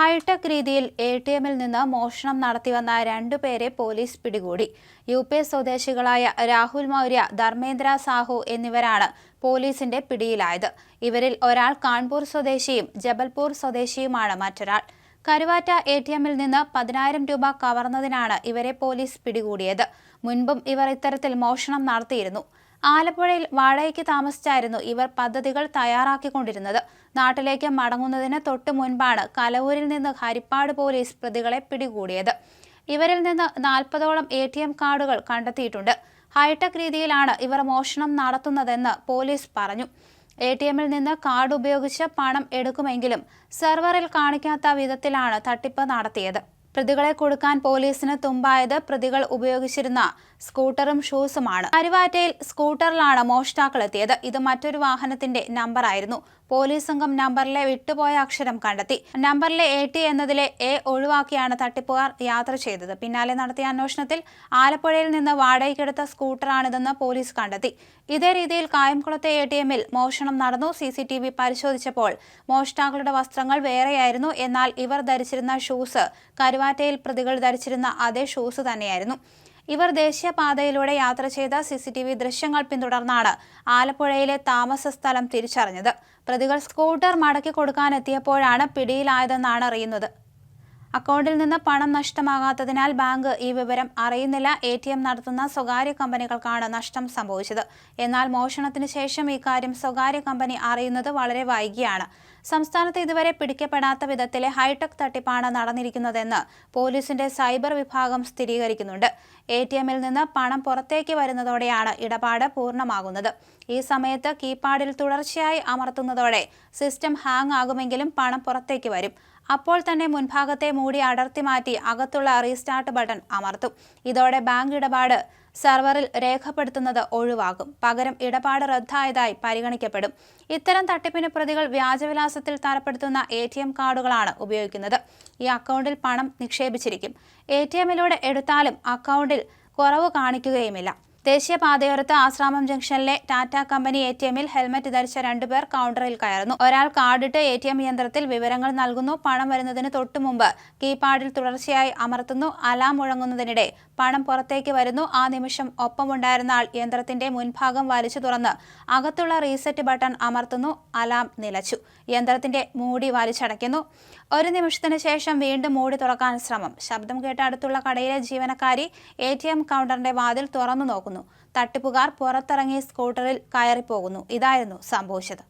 Hi tech രീതിയിൽ A T എമ്മിൽ നിന്ന് മോഷണം നടത്തിവന്ന രണ്ടുപേരെ പോലീസ് പിടികൂടി. യു പി സ്വദേശികളായ രാഹുൽ മൗര്യ ധർമ്മേന്ദ്ര സാഹു എന്നിവരാണ് പോലീസിന്റെ പിടിയിലായത്. ഇവരിൽ ഒരാൾ കാൺപൂർ സ്വദേശിയും ജബൽപൂർ സ്വദേശിയുമാണ് മറ്റൊരാൾ. കരുവാറ്റ എ ടി എമ്മിൽ നിന്ന് പതിനായിരം രൂപ കവർന്നതിനാണ് ഇവരെ പോലീസ് പിടികൂടിയത്. മുൻപും ഇവർ ഇത്തരത്തിൽ മോഷണം നടത്തിയിരുന്നു. ആലപ്പുഴയിൽ വാടകയ്ക്ക് താമസിച്ചായിരുന്നു ഇവർ പദ്ധതികൾ തയ്യാറാക്കിക്കൊണ്ടിരുന്നത്. നാട്ടിലേക്ക് മടങ്ങുന്നതിന് തൊട്ടു മുൻപാണ് കലവൂരിൽ നിന്ന് ഹരിപ്പാട് പോലീസ് പ്രതികളെ പിടികൂടിയത്. ഇവരിൽ നിന്ന് നാൽപ്പതോളം എ ടി എം കാർഡുകൾ കണ്ടെത്തിയിട്ടുണ്ട്. ഹൈടെക് രീതിയിലാണ് ഇവർ മോഷണം നടത്തുന്നതെന്ന് പോലീസ് പറഞ്ഞു. എ ടി എമ്മിൽ നിന്ന് കാർഡ് ഉപയോഗിച്ച് പണം എടുക്കുമെങ്കിലും സെർവറിൽ കാണിക്കാത്ത വിധത്തിലാണ് തട്ടിപ്പ് നടത്തിയത്. പ്രതികളെ കൊടുക്കാൻ പോലീസിന് തുമ്പായത് പ്രതികൾ ഉപയോഗിച്ചിരുന്ന സ്കൂട്ടറും ഷൂസുമാണ്. കരുവാറ്റയിൽ സ്കൂട്ടറിലാണ് മോഷ്ടാക്കൾ എത്തിയത് ഇത് മറ്റൊരു വാഹനത്തിന്റെ നമ്പറായിരുന്നു. പോലീസ് സംഘം നമ്പറിലെ വിട്ടുപോയ അക്ഷരം കണ്ടെത്തി. നമ്പറിലെ എ ടി എന്നതിലെ എ ഒഴിവാക്കിയാണ് തട്ടിപ്പുകാർ യാത്ര ചെയ്തത്. പിന്നാലെ നടത്തിയ അന്വേഷണത്തിൽ ആലപ്പുഴയിൽ നിന്ന് വാടകയ്ക്കെടുത്ത സ്കൂട്ടറാണിതെന്ന് പോലീസ് കണ്ടെത്തി. ഇതേ രീതിയിൽ കായംകുളത്തെ എ ടി എമ്മിൽ മോഷണം നടന്നു. സി സി ടി വി പരിശോധിച്ചപ്പോൾ മോഷ്ടാക്കളുടെ വസ്ത്രങ്ങൾ വേറെയായിരുന്നു. എന്നാൽ ഇവർ ധരിച്ചിരുന്ന ഷൂസ് കരുവാറ്റയിൽ പ്രതികൾ ധരിച്ചിരുന്ന അതേ ഷൂസ് തന്നെയായിരുന്നു ഇവർ ദേശീയപാതയിലൂടെ യാത്ര ചെയ്ത സി സി ടി വി ദൃശ്യങ്ങൾ പിന്തുടർന്നാണ് ആലപ്പുഴയിലെ താമസ സ്ഥലം തിരിച്ചറിഞ്ഞത് പ്രതികൾ സ്കൂട്ടർ മടക്കി കൊടുക്കാനെത്തിയപ്പോഴാണ് പിടിയിലായതെന്നാണ് അറിയുന്നത് അക്കൗണ്ടിൽ നിന്ന് പണം നഷ്ടമാകാത്തതിനാൽ ബാങ്ക് ഈ വിവരം അറിയുന്നില്ല. എ ടി എം നടത്തുന്ന സ്വകാര്യ കമ്പനികൾക്കാണ് നഷ്ടം സംഭവിച്ചത്. എന്നാൽ മോഷണത്തിന് ശേഷം ഇക്കാര്യം സ്വകാര്യ കമ്പനി അറിയുന്നത് വളരെ വൈകിയാണ്. സംസ്ഥാനത്ത് ഇതുവരെ പിടിക്കപ്പെടാത്ത വിധത്തിലെ ഹൈടെക് തട്ടിപ്പാണ് നടന്നിരിക്കുന്നതെന്ന് പോലീസിന്റെ സൈബർ വിഭാഗം സ്ഥിരീകരിക്കുന്നുണ്ട്. എ ടി എമ്മിൽ നിന്ന് പണം പുറത്തേക്ക് വരുന്നതോടെയാണ് ഇടപാട് പൂർണമാകുന്നത്. ഈ സമയത്ത് കീപാഡിൽ തുടർച്ചയായി അമർത്തുന്നതോടെ സിസ്റ്റം ഹാങ് ആകുമെങ്കിലും പണം പുറത്തേക്ക് വരും. അപ്പോൾ തന്നെ മുൻഭാഗത്തെ മൂടി അടർത്തി മാറ്റി അകത്തുള്ള റീസ്റ്റാർട്ട് ബട്ടൺ അമർത്തും. ഇതോടെ ബാങ്ക് ഇടപാട് സെർവറിൽ രേഖപ്പെടുത്തുന്നത് ഒഴിവാകും. പകരം ഇടപാട് റദ്ദായതായി പരിഗണിക്കപ്പെടും. ഇത്തരം തട്ടിപ്പിന് പ്രതികൾ വ്യാജവിലാസത്തിൽ തരപ്പെടുത്തുന്ന എ ടി എം കാർഡുകളാണ് ഉപയോഗിക്കുന്നത്. ഈ അക്കൗണ്ടിൽ പണം നിക്ഷേപിച്ചിരിക്കും. എ ടി എമ്മിലൂടെ എടുത്താലും അക്കൗണ്ടിൽ കുറവ് കാണിക്കുകയുമില്ല. ദേശീയപാതയോരത്ത് ആശ്രാമം ജംഗ്ഷനിലെ ടാറ്റ കമ്പനി എ ടി എമ്മിൽ ഹെൽമറ്റ് ധരിച്ച രണ്ടുപേർ കൗണ്ടറിൽ കയറുന്നു. ഒരാൾ കാർഡിട്ട് എ ടി എം യന്ത്രത്തിൽ വിവരങ്ങൾ നൽകുന്നു. പണം വരുന്നതിന് തൊട്ടു മുമ്പ് കീപാഡിൽ തുടർച്ചയായി അമർത്തുന്നു. അലാം മുഴങ്ങുന്നതിനിടെ പണം പുറത്തേക്ക് വരുന്നു. ആ നിമിഷം ഒപ്പമുണ്ടായിരുന്ന ആൾ യന്ത്രത്തിന്റെ മുൻഭാഗം വലിച്ചു തുറന്ന് അകത്തുള്ള റീസെറ്റ് ബട്ടൺ അമർത്തുന്നു. അലാം നിലച്ചു. യന്ത്രത്തിന്റെ മൂടി വലിച്ചടയ്ക്കുന്നു. ഒരു നിമിഷത്തിന് ശേഷം വീണ്ടും മൂടി തുറക്കാൻ ശ്രമം. ശബ്ദം കേട്ട അടുത്തുള്ള കടയിലെ ജീവനക്കാരി എ ടി എം കൗണ്ടറിന്റെ വാതിൽ തുറന്നു നോക്കുന്നു. തട്ടിപ്പുകാർ പുറത്തിറങ്ങിയ സ്കൂട്ടറിൽ കയറിപ്പോകുന്നു. ഇതായിരുന്നു സംഭവിച്ചത്.